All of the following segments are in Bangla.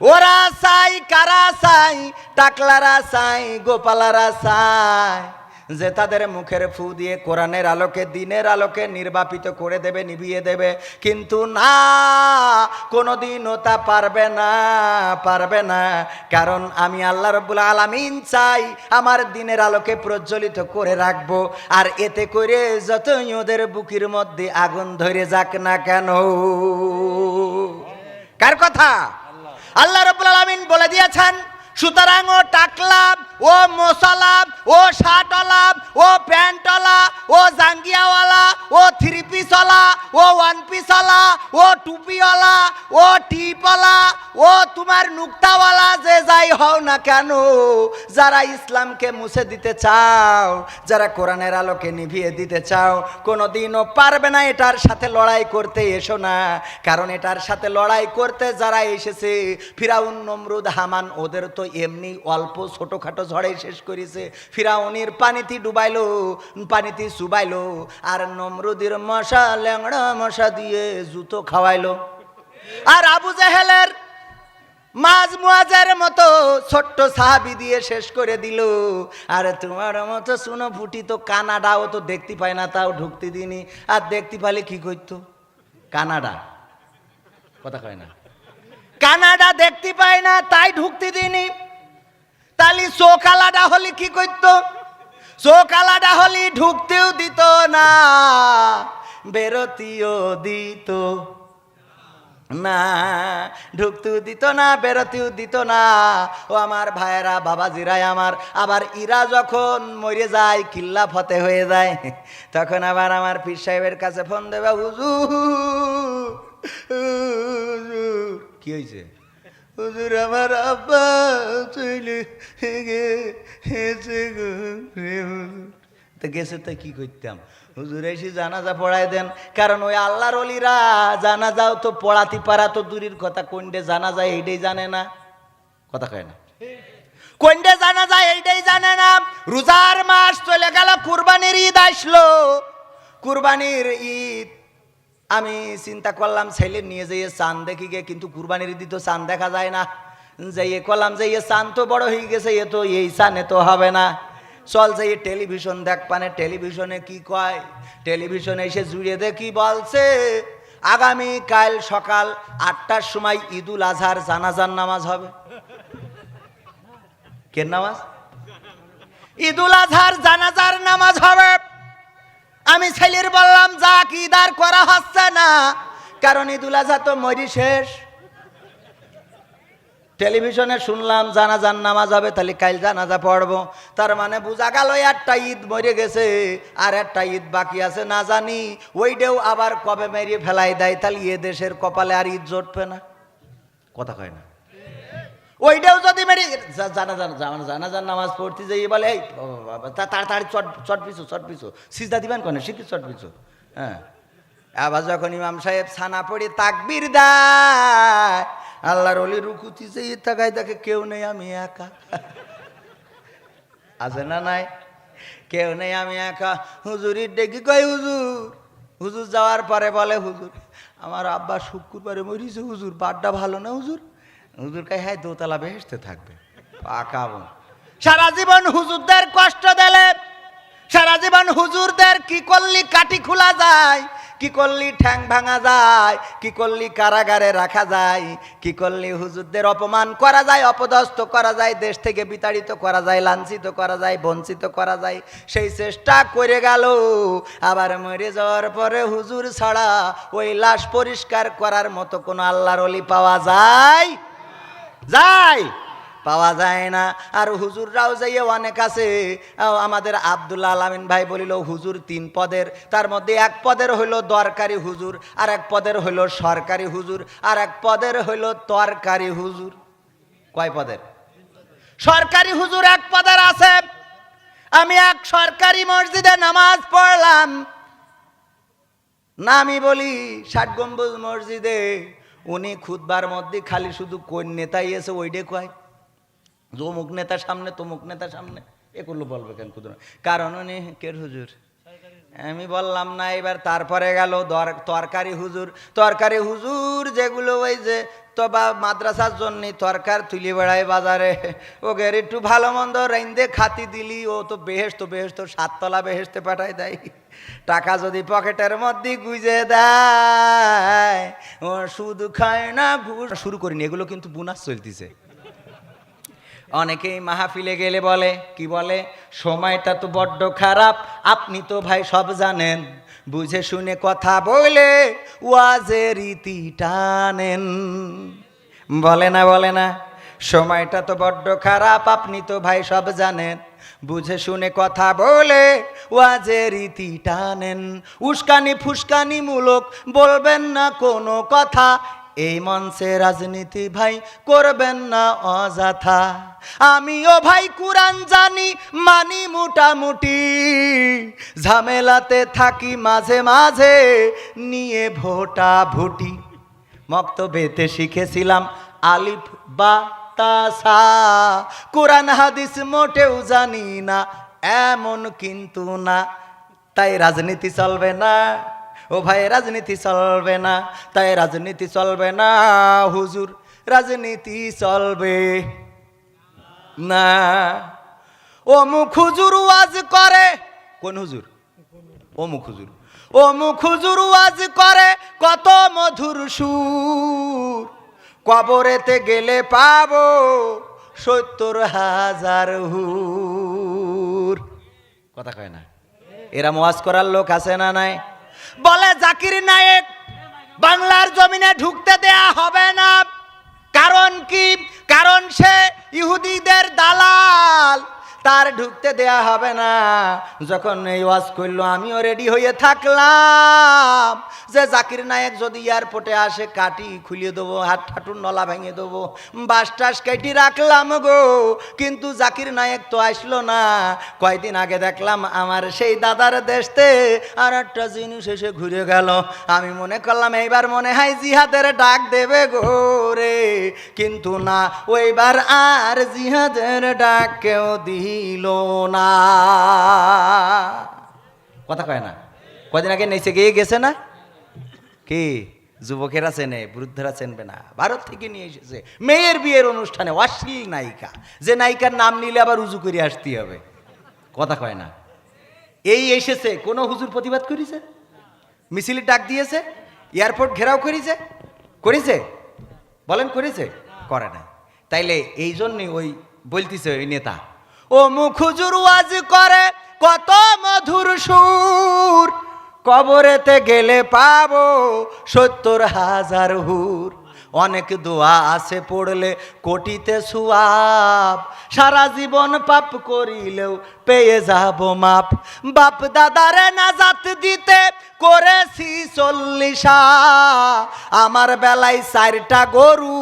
ওরা চাই, কারা চাই? টাকলারা চাই, গোপালারা চাই। যে তাদের মুখের ফু দিয়ে কোরআনের আলোকে, দিনের আলোকে নির্বাপিত করে দেবে, নিভিয়ে দেবে। কিন্তু না, কোনোদিনও তা পারবে না পারবে না। কারণ আমি আল্লাহ রব্বুল আলামিন চাই আমার দিনের আলোকে প্রজ্বলিত করে রাখব। আর এতে করে যতই ওদের বুকির মধ্যে আগুন ধরে যাক না কেন। কার কথা? আল্লাহ রবুল আলমিন বলে দিয়েছেন, সুতরাং ও টাকলাভ ও মশলাভ ও শার্টওয়ালা ও প্যান্টওয়ালা ও জাঙ্গিয়াওয়ালা, ও থ্রি পিসওয়ালা ও ওয়ান পিসওয়ালা ও টুপিওয়ালা ও টিপওয়ালা ও, তোমার নুক্তাওয়ালা যে যাই হও না কেন? যারা ইসলামকে মুছে দিতে চাও, যারা কোরআনের আলোকে নিভিয়ে দিতে চাও কোনো দিনও পারবে না এটার সাথে লড়াই করতে, এসো না। কারণ এটার সাথে লড়াই করতে যারা এসেছে, ফিরাউন, নমরুদ, হামান, ওদের তো এমনি অল্প ছোটোখাটো ঝড়ে শেষ করেছে। ফিরাউনির পানিতে ডুবাইলো, পানিতে চুবাইলো, আর নমরুদের মশা, ল্যাংড়া মশা দিয়ে জুতো খাওয়াইলো। আর আবু জাহেলের মাঝ মুয়াজের মতো ছোট্ট সাহাবি দিয়ে শেষ করে দিল। আর তোমার মতো শুনো ফুটি তো কানাডাও তো দেখতে পায় না, তাও ঢুকতে দিনি আর দেখতে পালে কি করতো? কানাডা। কথা কয় না। কানাডা দেখতে পায় না, তাই ঢুকতে দিনি তাহলে চোখ আলাদা হলে কি করতো? চোখ আলাদা হলে ঢুকতেও দিত না, বেরোতিও দিত। না ঢুকতেও দিত না বেরোতেও দিত না। ও আমার ভাইয়েরা, বাবাজিরাই আমার। আবার ইরা যখন মরে যায়, কিল্লা ফতে হয়ে যায়, তখন আবার আমার পীর সাহেবের কাছে ফোন দেবে, হুজুর কি হয়েছে হুজুর, আমার আব্বা চলে গেছে গেছে তো কি করতাম? হুজুর এসে জানাজা পড়ায় দেন। কারণ ওই আল্লাহর অলিরা জানাজাও তো পড়াতে পারা তো দূরের কথা। কোনডে জানা যায় এইটাই জানে না? কথা কয় না। কোনডে জানা যায় এইটাই জানে না? রোজার মাস চলে গেল, কুরবানির ঈদ আসলো। কুরবানির ঈদ, আমি চিন্তা করলাম, ছেলে নিয়ে যেয়ে চান দেখি গে, কিন্তু কুরবানির ঈদ তো চান দেখা যায় না। যাইয়ে করলাম যে এ চান তো বড় হয়ে গেছে, এ তো এই চানে তো হবে না। চল যে টেলিভিশন দেখ পানে, টেলিভিশনে কি কয়? টেলিভিশনে এসে জুড়ে দেখি বলছে, আগামী কাল সকাল আটটার সময় ঈদুল আজহার জানাজার নামাজ হবে। কে নামাজ? ঈদুল আজহার জানাজার নামাজ হবে। আমি ছেলের বললাম, যা কি দার করা হচ্ছে না? কারণ ঈদুল আজহা তো মরি শেষ। টেলিভিশনে শুনলাম, জানাজার নামাজ হবে, তাহলে কাল জানাজা পড়ব। তার মানে বোঝা গেল, একটা ঈদ মরে গেছে, আর একটা ঈদ বাকি আছে, না জানি ওইটাও আবার কবে মেরিয়ে ফেলাই দেয়, তাহলে এ দেশের কপালে আর ঈদ জটবে না। কথা কয় না। ওইটাও যদি মেরে জানা জানা জান নামাজ পড়তে যাই বলে, এই তাড়াতাড়ি চট চট পিছু চট পিছু। সিজদা দিবেন কনে? শিখি চট পিছু? হ্যাঁ। আবার যখন ইমাম সাহেব ছানা পড়ে তাকবির দেয় আল্লাহর অলি রুকুতি যে তাকাই দেখে কেউ নেই, আমি একা। আছে না নাই? কেউ নেই, আমি একা। হুজুরির ডেকে কয়, হুজুর হুজুর যাওয়ার পরে বলে, হুজুর, আমার আব্বা শুক্রবারে মরিছে, হুজুর বাড্ডা ভালো না, হুজুর? হুজুর কাই হ্যাঁ দোতলা বেহেসতে থাকবে। পাকা বোন। সারা জীবন হুজুরদের কষ্ট দিলে, সারা জীবন হুজুরদের কি করলি কাটি খোলা যায়? কি করলি ঠ্যাং ভাঙা যায়? কি করলি কারাগারে রাখা যায়? কি করলি হুজুরদের অপমান করা যায়, অপদস্থ করা যায়, দেশ থেকে বিতাড়িত করা যায়, লাঞ্ছিত করা যায়, বঞ্চিত করা যায়। সেই চেষ্টা করে গেল, আবার মরে যাওয়ার পরে হুজুর ছাড়া ওই লাশ পরিষ্কার করার মতো কোনো আল্লাহর অলি পাওয়া যায়? যায়। পাওয়া যায় না। আর হুজুররাও যাইয়ে অনেক আছে আমাদের আব্দুল্লাহ আলামিন ভাই বলিল, হুজুর তিন পদের, তার মধ্যে এক পদের হইল দরকারি হুজুর, আর এক পদের হইল সরকারি হুজুর, আর এক পদের হইল তরকারি হুজুর। কয় পদের? সরকারি হুজুর এক পদের আছে। আমি এক সরকারি মসজিদে নামাজ পড়লাম। না, আমি বলি, ষাট গম্বুজ মসজিদে উনি খুদবার মধ্যে খালি শুধু কোন নেতাই এসে ওইডে কয়? যে অমুক নেতার সামনে, তমুক নেতার সামনে। এগুলো বলবে কেন খুদ কারণ উনি কের হুজুর? আমি বললাম না, এবার তারপরে গেল তরকারি হুজুর। তরকারি হুজুর যেগুলো ওই যে তো বা মাদ্রাসার জন্যে তরকার তুলি বেড়ায় বাজারে। ও ওকে একটু ভালো মন্দ রাইন্দে খাতি দিলি, ও তো বেহেস্ত বেহেস্ত সাততলা বেহেস্তে পাঠায় দেয়। টাকা যদি পকেটের মধ্যে গুজে দেয়, ও সুদ খায় না, ঘুষ। শুরু করিনি, এগুলো কিন্তু বুনাস চলতিছে। অনেকেই মাহফিলে গেলে বলে, কি বলে? সময়টা তো বড্ড খারাপ, আপনি তো ভাই সব জানেন। বুঝে শুনে কথা বলে ওয়াজে রীতি টানেন বলে না বলে না, সময়টা তো বড্ড খারাপ, আপনি তো ভাই সব জানেন। বুঝে শুনে কথা বলে ওয়াজে রীতি টানেন উস্কানি ফুসকানি মূলক বলবেন না কোনো কথা এই মঞ্চে রাজনীতি ভাই করবেন না অযথা। আমিও ভাই কুরআন জানি, মানি মোটামুটি। ঝামেলাতে থাকি মাঝে মাঝে, নিয়ে ভোটা ভুটি। মক্তবেতে শিখেছিলাম আলিফ বা তাসা কোরআন হাদিস মোটেও জানি না, এমন কিন্তু না। তাই রাজনীতি চলবে না। ও ভাই, রাজনীতি চলবে না। তাই রাজনীতি চলবে না, হুজুর। রাজনীতি চলবে না। অমুক হুজুর ওয়াজ করে। কোন হুজুর? অমুক হুজুর। অমুক হুজুর ওয়াজ করে কত মধুর সুর। কবরেতে গেলে পাবো সত্তর হাজার হুর। কথা কয় না। এরা ওয়াজ করার লোক আছে না নাই? বলে জাকির নায়েক, বাংলার জমিনে ঢুকতে দেয়া হবে না। কারণ কি? কারণ সে ইহুদিদের দালাল। তার ঢুকতে দেয়া হবে না। যখন এই ওয়াজ করল, আমিও রেডি হয়ে থাকলাম। যে জাকির নায়েক যদি এয়ারপোর্টে আসে, কাটি খুলিয়ে দেবো, হাত ঠাটুর নলা ভেঙে দেবো, বাস টাস কেটে রাখলাম গো। কিন্তু জাকির নায়ক তো আসলো না। কয়দিন আগে দেখলাম আমার সেই দাদার দেশতে আর একটা জিনিস এসে ঘুরে গেল। আমি মনে করলাম, এইবার মনে হয় জিহাদের ডাক দেবে গো রে। কিন্তু না, ওইবার আর জিহাদের ডাক কেউ দিল না। কথা কয় না? কদিন আগে নেচে গিয়ে গেছে না? কি? যুবকেরা চেনে, বৃদ্ধরা চেনবে না। ভারত থেকে নিয়ে এসেছে। মেয়ের বিয়ের অনুষ্ঠানে অশ্লীল নায়িকা। যে নায়িকার নাম নিলে আবার উজু করে আসতে হবে। কথা কয় না? এই এসেছে। কোনো হুজুর প্রতিবাদ করেছে? মিছিল ডাক দিয়েছে? এয়ারপোর্ট ঘেরাও করেছে? করেছে? বলেন করেছে? করে নাই। তাইলে এই জন্যই ওই বলতিছে ওই নেতা। ও মুখ হুজুর ওয়াজ করে, কত মধুর সুর। কবরেতে গেলে পাবো সত্তর হাজার হুর। অনেক দোয়া আছে পড়লে কোটিতে সুয়াব। সারা জীবন পাপ করিলেও পেয়ে যাব মাপ। বাপ দাদারে নাজাত দিতে করেছি চল্লিশা। আমার বেলায় চারটা গরু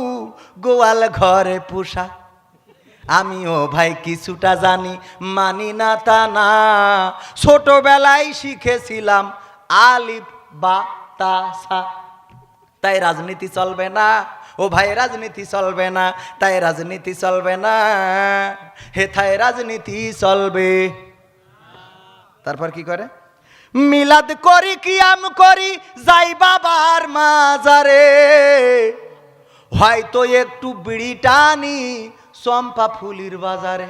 গোয়াল ঘরে পোষা। আমিও ভাই কিছুটা জানি, মানি না তা না। ছোটবেলায় শিখেছিলাম আলিফ, বা তাসা তাই রাজনীতি চলবে না। ও ভাই, রাজনীতি চলবে না। তাই রাজনীতি চলবে না। হেথায় রাজনীতি চলবে। তারপর কি করে? মিলাদ করি, কিয়াম করি, যাই বাবার মাজারে। হয়তো একটু বিড়ি টানি চম্পা ফুলির বাজারে।